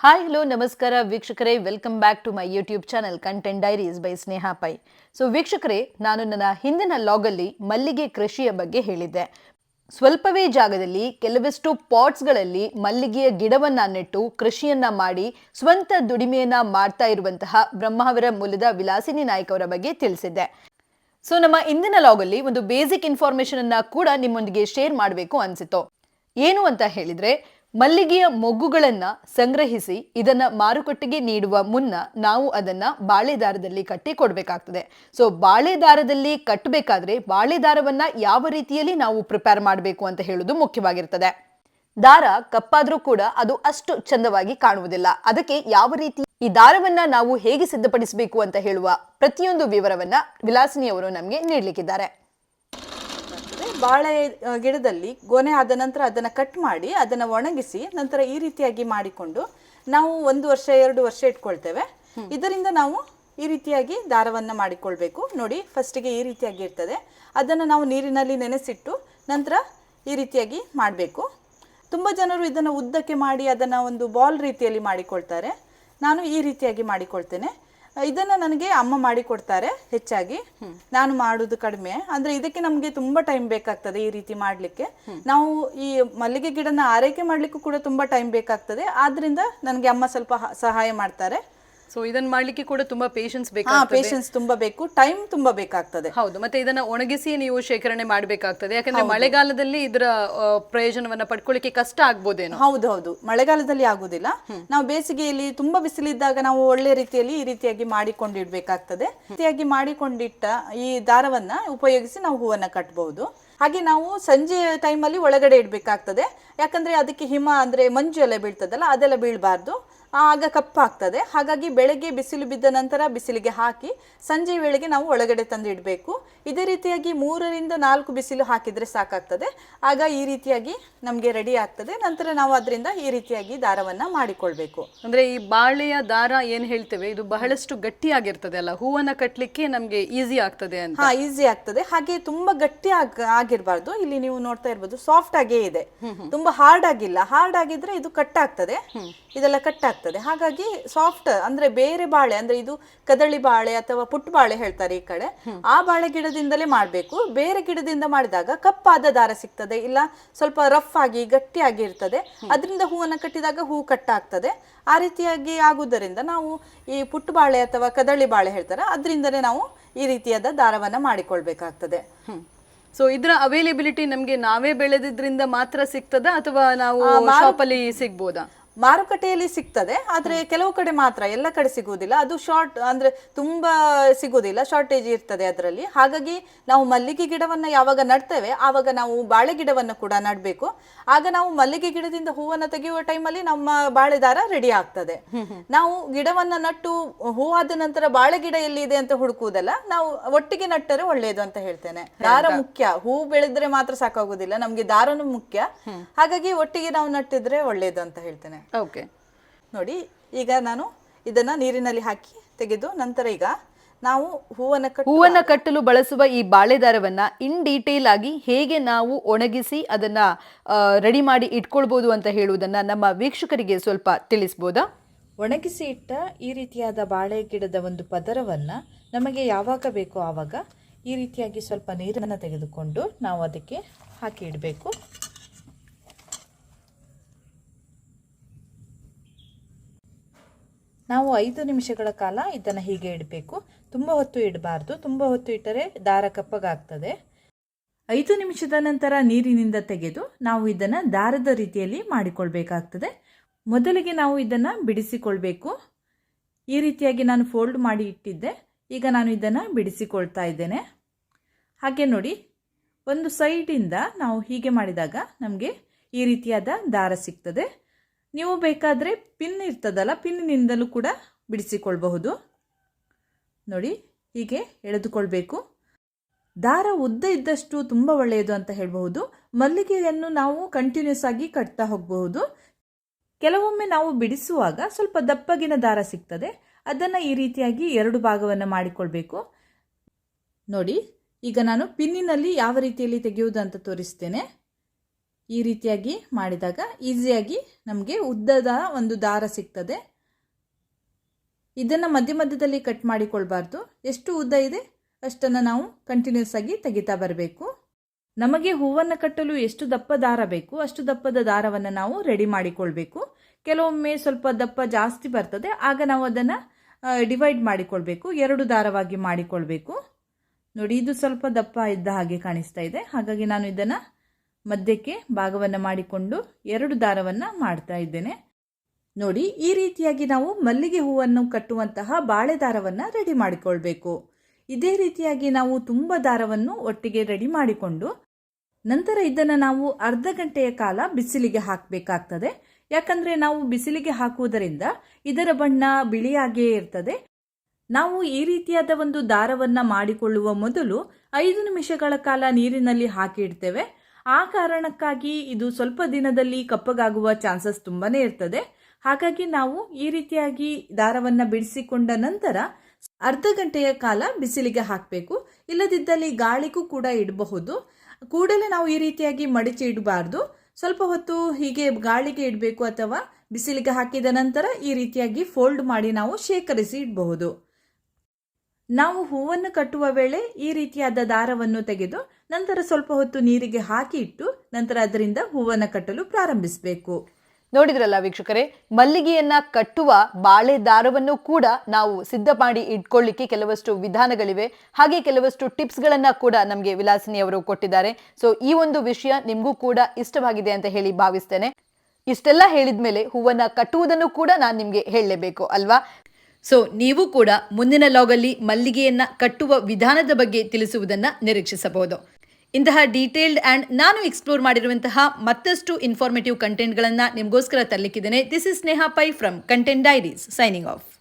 Hi hello ನಮಸ್ಕಾರ ವೀಕ್ಷಕರೇ welcome back to my YouTube channel content diaries by Sneha Pai so ವೀಕ್ಷಕರೇ ನಾನು ನನ್ನ ಹಿಂದಿನ ಲಾಗಲ್ಲಿ ಮಲ್ಲಿಗೆ ಕೃಷಿಯ ಬಗ್ಗೆ ಹೇಳಿದ್ದೆ. ಸ್ವಲ್ಪವೇ ಜಾಗದಲ್ಲಿ ಕೆಲವಷ್ಟು ಪಾಟ್ಸ್ಗಳಲ್ಲಿ ಮಲ್ಲಿಗೆಯ ಗಿಡವನ್ನು ನೆಟ್ಟು ಕೃಷಿಯನ್ನ ಮಾಡಿ ಸ್ವಂತ ದುಡಿಮೆಯನ್ನ ಮಾಡ್ತಾ ಇರುವಂತಹ ಬ್ರಹ್ಮಾವರ ಮೂಲದ ವಿಲಾಸಿನಿ ನಾಯ್ಕ ಅವರ ಬಗ್ಗೆ ತಿಳಿಸಿದ್ದೆ. ಸೊ ನಮ್ಮ ಇಂದಿನ ಲಾಗಲ್ಲಿ ಒಂದು ಬೇಸಿಕ್ ಇನ್ಫಾರ್ಮೇಶನ್ ಅನ್ನ ಕೂಡ ನಿಮ್ಮೊಂದಿಗೆ ಶೇರ್ ಮಾಡಬೇಕು ಅನಿಸಿತು ಏನು ಅಂತ ಹೇಳಿದ್ರೆ ಮಲ್ಲಿಗೆಯ ಮೊಗ್ಗುಗಳನ್ನ ಸಂಗ್ರಹಿಸಿ ಇದನ್ನ ಮಾರುಕಟ್ಟೆಗೆ ನೀಡುವ ಮುನ್ನ ನಾವು ಅದನ್ನ ಬಾಳೆದಾರದಲ್ಲಿ ಕಟ್ಟಿ ಕೊಡಬೇಕಾಗ್ತದೆ. ಸೊ ಬಾಳೆದಾರದಲ್ಲಿ ಕಟ್ಟಬೇಕಾದ್ರೆ ಬಾಳೆದಾರವನ್ನ ಯಾವ ರೀತಿಯಲ್ಲಿ ನಾವು ಪ್ರಿಪೇರ್ ಮಾಡಬೇಕು ಅಂತ ಹೇಳುವುದು ಮುಖ್ಯವಾಗಿರ್ತದೆ. ದಾರ ಕಪ್ಪಾದ್ರೂ ಕೂಡ ಅದು ಅಷ್ಟು ಚಂದವಾಗಿ ಕಾಣುವುದಿಲ್ಲ. ಅದಕ್ಕೆ ಯಾವ ರೀತಿ ಈ ದಾರವನ್ನ ನಾವು ಹೇಗೆ ಸಿದ್ಧಪಡಿಸಬೇಕು ಅಂತ ಹೇಳುವ ಪ್ರತಿಯೊಂದು ವಿವರವನ್ನ ವಿಲಾಸಿನಿ ಅವರು ನಮಗೆ ನೀಡಲಿಕ್ಕಿದ್ದಾರೆ. ಬಾಳೆ ಗಿಡದಲ್ಲಿ ಗೊನೆ ಆದ ನಂತರ ಅದನ್ನು ಕಟ್ ಮಾಡಿ ಅದನ್ನು ಒಣಗಿಸಿ ನಂತರ ಈ ರೀತಿಯಾಗಿ ಮಾಡಿಕೊಂಡು ನಾವು ಒಂದು ವರ್ಷ ಎರಡು ವರ್ಷ ಇಟ್ಕೊಳ್ತೇವೆ. ಇದರಿಂದ ನಾವು ಈ ರೀತಿಯಾಗಿ ದಾರವನ್ನು ಮಾಡಿಕೊಳ್ಬೇಕು. ನೋಡಿ ಫಸ್ಟಿಗೆ ಈ ರೀತಿಯಾಗಿ ಇರ್ತದೆ. ಅದನ್ನು ನಾವು ನೀರಿನಲ್ಲಿ ನೆನೆಸಿಟ್ಟು ನಂತರ ಈ ರೀತಿಯಾಗಿ ಮಾಡಬೇಕು. ತುಂಬ ಜನರು ಇದನ್ನು ಉದ್ದಕ್ಕೆ ಮಾಡಿ ಅದನ್ನು ಒಂದು ಬಾಲ್ ರೀತಿಯಲ್ಲಿ ಮಾಡಿಕೊಳ್ತಾರೆ. ನಾನು ಈ ರೀತಿಯಾಗಿ ಮಾಡಿಕೊಳ್ತೇನೆ. ಇದನ್ನ ನನಗೆ ಅಮ್ಮ ಮಾಡಿ ಕೊಡ್ತಾರೆ ಹೆಚ್ಚಾಗಿ. ನಾನು ಮಾಡುದು ಕಡಿಮೆ. ಅಂದ್ರೆ ಇದಕ್ಕೆ ನಮಗೆ ತುಂಬಾ ಟೈಮ್ ಬೇಕಾಗ್ತದೆ ಈ ರೀತಿ ಮಾಡ್ಲಿಕ್ಕೆ. ನಾವು ಈ ಮಲ್ಲಿಗೆ ಗಿಡನ ಆರೈಕೆ ಮಾಡ್ಲಿಕ್ಕೂ ಕೂಡ ತುಂಬಾ ಟೈಮ್ ಬೇಕಾಗ್ತದೆ. ಆದ್ರಿಂದ ನನಗೆ ಅಮ್ಮ ಸ್ವಲ್ಪ ಸಹಾಯ ಮಾಡ್ತಾರೆ. ಸೊ ಇದನ್ನ ಮಾಡ್ಲಿಕ್ಕೆ ಕೂಡ ತುಂಬಾ ಪೇಷನ್ಸ್ ಹಾ ಬೇಕಾಗ್ತದೆ. ಪೇಷನ್ಸ್ ತುಂಬಾ ಬೇಕು ಟೈಮ್ ತುಂಬಾ ಬೇಕಾಗ್ತದೆ. ಹೌದು ಮತ್ತೆ ಇದನ್ನ ಒಣಗಿಸಿ ನೀವು ಶೇಖರಣೆ ಮಾಡಬೇಕಾಗ್ತದೆ. ಯಾಕಂದ್ರೆ ಮಳೆಗಾಲದಲ್ಲಿ ಇದರ ಆ, ಪ್ರಯೋಜನವನ್ನ ಪಡ್ಕೊಳ್ಳಿಕ್ಕೆ ಕಷ್ಟ ಆಗ್ಬೋದೇನೋ. ಹೌದು ಹೌದು. ಮಳೆಗಾಲದಲ್ಲಿ ಆಗುದಿಲ್ಲ. ನಾವು ಬೇಸಿಗೆಯಲ್ಲಿ ತುಂಬಾ ಬಿಸಿಲಿದ್ದಾಗ ನಾವು ಒಳ್ಳೆ ರೀತಿಯಲ್ಲಿ ಈ ರೀತಿಯಾಗಿ ಮಾಡಿಕೊಂಡಿಡ್ಬೇಕಾಗ್ತದೆ. ರೀತಿಯಾಗಿ ಮಾಡಿಕೊಂಡಿಟ್ಟ ಈ ದಾರವನ್ನ ಉಪಯೋಗಿಸಿ ನಾವು ಹೂವನ್ನ ಕಟ್ಟಬಹುದು ಹಾಗೆ ನಾವು ಸಂಜೆ ಟೈಮಲ್ಲಿ ಒಳಗಡೆ ಇಡಬೇಕಾಗ್ತದೆ. ಯಾಕಂದ್ರೆ ಅದಕ್ಕೆ ಹಿಮ ಅಂದ್ರೆ ಮಂಜು ಎಲ್ಲ ಬೀಳ್ತದಲ್ಲ ಅದೆಲ್ಲ ಬೀಳಬಾರ್ದು. ಆಗ ಕಪ್ಪಾಗ್ತದೆ. ಹಾಗಾಗಿ ಬೆಳಗ್ಗೆ ಬಿಸಿಲು ಬಿದ್ದ ನಂತರ ಬಿಸಿಲಿಗೆ ಹಾಕಿ ಸಂಜೆ ವೇಳೆಗೆ ನಾವು ಒಳಗಡೆ ತಂದು ಇಡಬೇಕು ಇದೇ ರೀತಿಯಾಗಿ ಮೂರರಿಂದ ನಾಲ್ಕು ಬಿಸಿಲು ಹಾಕಿದ್ರೆ ಸಾಕಾಗ್ತದೆ. ಆಗ ಈ ರೀತಿಯಾಗಿ ನಮಗೆ ರೆಡಿ ಆಗ್ತದೆ. ನಂತರ ನಾವು ಅದರಿಂದ ಈ ರೀತಿಯಾಗಿ ದಾರವನ್ನು ಮಾಡಿಕೊಳ್ಬೇಕು. ಅಂದ್ರೆ ಈ ಬಾಳೆಯ ದಾರ ಏನು ಹೇಳ್ತೇವೆ? ಇದು ಬಹಳಷ್ಟು ಗಟ್ಟಿಯಾಗಿರ್ತದೆ ಅಲ್ಲ? ಹೂವನ್ನು ಕಟ್ಟಲಿಕ್ಕೆ ನಮಗೆ ಈಸಿ ಆಗ್ತದೆ ಅಂತ. ಹಾಂ ಈಸಿ ಆಗ್ತದೆ. ಹಾಗೆ ತುಂಬಾ ಗಟ್ಟಿ ಆಗ ಆಗಿರ್ಬಾರ್ದು. ಇಲ್ಲಿ ನೀವು ನೋಡ್ತಾ ಇರ್ಬೋದು ಸಾಫ್ಟ್ ಆಗೇ ಇದೆ. ತುಂಬಾ ಹಾರ್ಡ್ ಆಗಿಲ್ಲ. ಹಾರ್ಡ್ ಆಗಿದ್ರೆ ಇದು ಕಟ್ ಆಗ್ತದೆ. ಇದೆಲ್ಲ ಕಟ್ ಆಗ್ತದೆ. ಹಾಗಾಗಿ ಸಾಫ್ಟ್ ಅಂದ್ರೆ ಬೇರೆ ಬಾಳೆ ಅಂದ್ರೆ ಇದು ಕದಳಿ ಬಾಳೆ ಅಥವಾ ಪುಟ್ ಬಾಳೆ ಹೇಳ್ತಾರೆ ಈ ಕಡೆ. ಆ ಬಾಳೆ ಗಿಡದಿಂದಲೇ ಮಾಡಬೇಕು. ಬೇರೆ ಗಿಡದಿಂದ ಮಾಡಿದಾಗ ಕಪ್ಪಾದ ದಾರ ಸಿಗ್ತದೆ ಇಲ್ಲ ಸ್ವಲ್ಪ ರಫ್ ಆಗಿ ಗಟ್ಟಿಯಾಗಿ ಇರ್ತದೆ. ಅದರಿಂದ ಹೂವನ್ನು ಕಟ್ಟಿದಾಗ ಹೂ ಕಟ್ಟಾಗ್ತದೆ. ಆ ರೀತಿಯಾಗಿ ಆಗುವುದರಿಂದ ನಾವು ಈ ಪುಟ್ಟ ಬಾಳೆ ಅಥವಾ ಕದಳಿ ಬಾಳೆ ಹೇಳ್ತಾರೆ ಅದರಿಂದಲೇ ನಾವು ಈ ರೀತಿಯಾದ ದಾರವನ್ನು ಮಾಡಿಕೊಳ್ಬೇಕಾಗ್ತದೆ. ಸೊ ಇದರ ಅವೈಲೇಬಿಲಿಟಿ ನಮಗೆ ನಾವೇ ಬೆಳೆದಿದ್ರಿಂದ ಮಾತ್ರ ಸಿಗ್ತದ ಅಥವಾ ನಾವು ಶಾಪ್ ಅಲ್ಲಿ ಸಿಗ್ಬೋದಾ? ಮಾರುಕಟ್ಟೆಯಲ್ಲಿ ಸಿಗ್ತದೆ ಆದರೆ ಕೆಲವು ಕಡೆ ಮಾತ್ರ ಎಲ್ಲ ಕಡೆ ಸಿಗುವುದಿಲ್ಲ. ಅದು ಶಾರ್ಟ್ ಅಂದ್ರೆ ತುಂಬಾ ಸಿಗುವುದಿಲ್ಲ ಶಾರ್ಟೇಜ್ ಇರ್ತದೆ ಅದರಲ್ಲಿ. ಹಾಗಾಗಿ ನಾವು ಮಲ್ಲಿಗೆ ಗಿಡವನ್ನ ಯಾವಾಗ ನಡ್ತೇವೆ ಆವಾಗ ನಾವು ಬಾಳೆ ಗಿಡವನ್ನು ಕೂಡ ನಡಬೇಕು. ಆಗ ನಾವು ಮಲ್ಲಿಗೆ ಗಿಡದಿಂದ ಹೂವನ್ನ ತೆಗೆಯುವ ಟೈಮಲ್ಲಿ ನಮ್ಮ ಬಾಳೆ ದಾರ ರೆಡಿ ಆಗ್ತದೆ. ನಾವು ಗಿಡವನ್ನ ನಟ್ಟು ಹೂವಾದ ನಂತರ ಬಾಳೆ ಗಿಡ ಎಲ್ಲಿದೆ ಅಂತ ಹುಡುಕುವುದಲ್ಲ ನಾವು ಒಟ್ಟಿಗೆ ನಟ್ಟರೆ ಒಳ್ಳೆಯದು ಅಂತ ಹೇಳ್ತೇನೆ. ದಾರ ಮುಖ್ಯ. ಹೂ ಬೆಳೆದ್ರೆ ಮಾತ್ರ ಸಾಕಾಗುವುದಿಲ್ಲ ನಮಗೆ ದಾರನು ಮುಖ್ಯ. ಹಾಗಾಗಿ ಒಟ್ಟಿಗೆ ನಾವು ನಟ್ಟಿದ್ರೆ ಒಳ್ಳೆಯದು ಅಂತ ಹೇಳ್ತೇನೆ. ಓಕೆ ನೋಡಿ ಈಗ ನಾನು ಇದನ್ನ ನೀರಿನಲ್ಲಿ ಹಾಕಿ ತೆಗೆದು ನಂತರ ಈಗ ನಾವು ಹೂವನ್ನ ಹೂವನ್ನ ಕಟ್ಟಲು ಬಳಸುವ ಈ ಬಾಳೆದಾರವನ್ನ ಇನ್ ಡೀಟೇಲ್ ಆಗಿ ಹೇಗೆ ನಾವು ಒಣಗಿಸಿ ಅದನ್ನ ರೆಡಿ ಮಾಡಿ ಇಟ್ಕೊಳ್ಬಹುದು ಅಂತ ಹೇಳುವುದನ್ನ ನಮ್ಮ ವೀಕ್ಷಕರಿಗೆ ಸ್ವಲ್ಪ ತಿಳಿಸ್ಬೋದಾ? ಒಣಗಿಸಿ ಇಟ್ಟ ಈ ರೀತಿಯಾದ ಬಾಳೆ ಗಿಡದ ಒಂದು ಪದರವನ್ನ ನಮಗೆ ಯಾವಾಗ ಬೇಕೋ ಆವಾಗ ಈ ರೀತಿಯಾಗಿ ಸ್ವಲ್ಪ ನೀರನ್ನು ತೆಗೆದುಕೊಂಡು ನಾವು ಅದಕ್ಕೆ ಹಾಕಿ ಇಡಬೇಕು. ನಾವು ಐದು ನಿಮಿಷಗಳ ಕಾಲ ಇದನ್ನು ಹೀಗೆ ಇಡಬೇಕು. ತುಂಬ ಹೊತ್ತು ಇಡಬಾರ್ದು. ತುಂಬ ಹೊತ್ತು ಇಟ್ಟರೆ ದಾರ ಕಪ್ಪಗಾಗ್ತದೆ. ಐದು ನಿಮಿಷದ ನಂತರ ನೀರಿನಿಂದ ತೆಗೆದು ನಾವು ಇದನ್ನು ದಾರದ ರೀತಿಯಲ್ಲಿ ಮಾಡಿಕೊಳ್ಬೇಕಾಗ್ತದೆ. ಮೊದಲಿಗೆ ನಾವು ಇದನ್ನು ಬಿಡಿಸಿಕೊಳ್ಬೇಕು. ಈ ರೀತಿಯಾಗಿ ನಾನು ಫೋಲ್ಡ್ ಮಾಡಿ ಇಟ್ಟಿದ್ದೆ. ಈಗ ನಾನು ಇದನ್ನು ಬಿಡಿಸಿಕೊಳ್ತಾ ಇದ್ದೇನೆ. ಹಾಗೆ ನೋಡಿ, ಒಂದು ಸೈಡಿಂದ ನಾವು ಹೀಗೆ ಮಾಡಿದಾಗ ನಮಗೆ ಈ ರೀತಿಯಾದ ದಾರ ಸಿಗ್ತದೆ. ನೀವು ಬೇಕಾದರೆ ಪಿನ್ ಇರ್ತದಲ್ಲ ಪಿನ್ನಿನಿಂದಲೂ ಕೂಡ ಬಿಡಿಸಿಕೊಳ್ಬಹುದು. ನೋಡಿ, ಹೀಗೆ ಎಳೆದುಕೊಳ್ಬೇಕು. ದಾರ ಉದ್ದ ಇದ್ದಷ್ಟು ತುಂಬ ಒಳ್ಳೆಯದು ಅಂತ ಹೇಳಬಹುದು. ಮಲ್ಲಿಗೆಯನ್ನು ನಾವು ಕಂಟಿನ್ಯೂಸ್ ಆಗಿ ಕಟ್ತಾ ಹೋಗಬಹುದು. ಕೆಲವೊಮ್ಮೆ ನಾವು ಬಿಡಿಸುವಾಗ ಸ್ವಲ್ಪ ದಪ್ಪಗಿನ ದಾರ ಸಿಗ್ತದೆ. ಅದನ್ನು ಈ ರೀತಿಯಾಗಿ ಎರಡು ಭಾಗವನ್ನು ಮಾಡಿಕೊಳ್ಬೇಕು. ನೋಡಿ, ಈಗ ನಾನು ಪಿನ್ನಿನಲ್ಲಿ ಯಾವ ರೀತಿಯಲ್ಲಿ ತೆಗೆಯುವುದು ಅಂತ ತೋರಿಸ್ತೇನೆ. ಈ ರೀತಿಯಾಗಿ ಮಾಡಿದಾಗ ಈಸಿಯಾಗಿ ನಮಗೆ ಉದ್ದದ ಒಂದು ದಾರ ಸಿಗ್ತದೆ. ಇದನ್ನು ಮಧ್ಯ ಮಧ್ಯದಲ್ಲಿ ಕಟ್ ಮಾಡಿಕೊಳ್ಬಾರ್ದು. ಎಷ್ಟು ಉದ್ದ ಇದೆ ಅಷ್ಟನ್ನು ನಾವು ಕಂಟಿನ್ಯೂಸ್ ಆಗಿ ತೆಗಿತಾ ಬರಬೇಕು. ನಮಗೆ ಹೂವನ್ನು ಕಟ್ಟಲು ಎಷ್ಟು ದಪ್ಪ ದಾರ ಬೇಕು ಅಷ್ಟು ದಪ್ಪದ ದಾರವನ್ನು ನಾವು ರೆಡಿ ಮಾಡಿಕೊಳ್ಬೇಕು. ಕೆಲವೊಮ್ಮೆ ಸ್ವಲ್ಪ ದಪ್ಪ ಜಾಸ್ತಿ ಬರ್ತದೆ, ಆಗ ನಾವು ಅದನ್ನು ಡಿವೈಡ್ ಮಾಡಿಕೊಳ್ಬೇಕು, ಎರಡು ದಾರವಾಗಿ ಮಾಡಿಕೊಳ್ಬೇಕು. ನೋಡಿ, ಇದು ಸ್ವಲ್ಪ ದಪ್ಪ ಇದ್ದ ಹಾಗೆ ಕಾಣಿಸ್ತಾ ಇದೆ. ಹಾಗಾಗಿ ನಾನು ಇದನ್ನು ಮಧ್ಯಕ್ಕೆ ಭಾಗವನ್ನು ಮಾಡಿಕೊಂಡು ಎರಡು ದಾರವನ್ನು ಮಾಡ್ತಾ ಇದ್ದೇನೆ. ನೋಡಿ, ಈ ರೀತಿಯಾಗಿ ನಾವು ಮಲ್ಲಿಗೆ ಹೂವನ್ನು ಕಟ್ಟುವಂತಹ ಬಾಳೆ ದಾರವನ್ನು ರೆಡಿ ಮಾಡಿಕೊಳ್ಬೇಕು. ಇದೇ ರೀತಿಯಾಗಿ ನಾವು ತುಂಬ ದಾರವನ್ನು ಒಟ್ಟಿಗೆ ರೆಡಿ ಮಾಡಿಕೊಂಡು ನಂತರ ಇದನ್ನು ನಾವು ಅರ್ಧ ಗಂಟೆಯ ಕಾಲ ಬಿಸಿಲಿಗೆ ಹಾಕಬೇಕಾಗ್ತದೆ. ಯಾಕಂದರೆ ನಾವು ಬಿಸಿಲಿಗೆ ಹಾಕುವುದರಿಂದ ಇದರ ಬಣ್ಣ ಬಿಳಿಯಾಗಿಯೇ ಇರ್ತದೆ. ನಾವು ಈ ರೀತಿಯಾದ ಒಂದು ದಾರವನ್ನು ಮಾಡಿಕೊಳ್ಳುವ ಮೊದಲು ಐದು ನಿಮಿಷಗಳ ಕಾಲ ನೀರಿನಲ್ಲಿ ಹಾಕಿ ಇಡ್ತೇವೆ ಆ ಕಾರಣಕ್ಕಾಗಿ ಇದು ಸ್ವಲ್ಪ ದಿನದಲ್ಲಿ ಕಪ್ಪಗಾಗುವ ಚಾನ್ಸಸ್ ತುಂಬಾನೇ ಇರ್ತದೆ. ಹಾಗಾಗಿ ನಾವು ಈ ರೀತಿಯಾಗಿ ದಾರವನ್ನು ಬಿಡಿಸಿಕೊಂಡ ನಂತರ ಅರ್ಧ ಗಂಟೆಯ ಕಾಲ ಬಿಸಿಲಿಗೆ ಹಾಕಬೇಕು. ಇಲ್ಲದಿದ್ದಲ್ಲಿ ಗಾಳಿಗೂ ಕೂಡ ಇಡಬಹುದು. ಕೂಡಲೇ ನಾವು ಈ ರೀತಿಯಾಗಿ ಮಡಚಿ ಇಡಬಾರ್ದು. ಸ್ವಲ್ಪ ಹೊತ್ತು ಹೀಗೆ ಗಾಳಿಗೆ ಇಡಬೇಕು ಅಥವಾ ಬಿಸಿಲಿಗೆ ಹಾಕಿದ ನಂತರ ಈ ರೀತಿಯಾಗಿ ಫೋಲ್ಡ್ ಮಾಡಿ ನಾವು ಶೇಖರಿಸಿ ಇಡಬಹುದು. ನಾವು ಹೂವನ್ನು ಕಟ್ಟುವ ವೇಳೆ ಈ ರೀತಿಯಾದ ದಾರವನ್ನು ತೆಗೆದು ನಂತರ ಸ್ವಲ್ಪ ಹೊತ್ತು ನೀರಿಗೆ ಹಾಕಿ ಇಟ್ಟು ನಂತರ ಅದರಿಂದ ಹೂವನ್ನು ಕಟ್ಟಲು ಪ್ರಾರಂಭಿಸಬೇಕು. ನೋಡಿದ್ರಲ್ಲ ವೀಕ್ಷಕರೇ ಮಲ್ಲಿಗೆಯನ್ನ ಕಟ್ಟುವ ಬಾಳೆ ದಾರವನ್ನು ಕೂಡ ನಾವು ಸಿದ್ಧ ಮಾಡಿ ಇಟ್ಕೊಳ್ಳಿಕ್ಕೆ ಕೆಲವಷ್ಟು ವಿಧಾನಗಳಿವೆ. ಹಾಗೆ ಕೆಲವಷ್ಟು ಟಿಪ್ಸ್ಗಳನ್ನ ಕೂಡ ನಮಗೆ ವಿಲಾಸಿನಿ ಅವರು ಕೊಟ್ಟಿದ್ದಾರೆ. ಸೊ ಈ ಒಂದು ವಿಷಯ ನಿಮಗೂ ಕೂಡ ಇಷ್ಟವಾಗಿದೆ ಅಂತ ಹೇಳಿ ಭಾವಿಸ್ತೇನೆ. ಇಷ್ಟೆಲ್ಲ ಹೇಳಿದ್ಮೇಲೆ ಹೂವನ್ನ ಕಟ್ಟುವುದನ್ನು ಕೂಡ ನಾನು ನಿಮಗೆ ಹೇಳಲೇಬೇಕು ಅಲ್ವಾ? ಸೊ ನೀವು ಕೂಡ ಮುಂದಿನ ಲಾಗಲ್ಲಿ ಮಲ್ಲಿಗೆಯನ್ನ ಕಟ್ಟುವ ವಿಧಾನದ ಬಗ್ಗೆ ತಿಳಿಸುವುದನ್ನ ನಿರೀಕ್ಷಿಸಬಹುದು. ಇಂತಹ ಡೀಟೇಲ್ಡ್ ಆ್ಯಂಡ್ ನಾನು ಎಕ್ಸ್ಪ್ಲೋರ್ ಮಾಡಿರುವಂತಹ ಮತ್ತಷ್ಟು ಇನ್ಫಾರ್ಮೇಟಿವ್ ಕಂಟೆಂಟ್ಗಳನ್ನು ನಿಮಗೋಸ್ಕರ ತರಲಿಕ್ಕಿದ್ದೇನೆ. This is Sneha Pai from content diaries signing off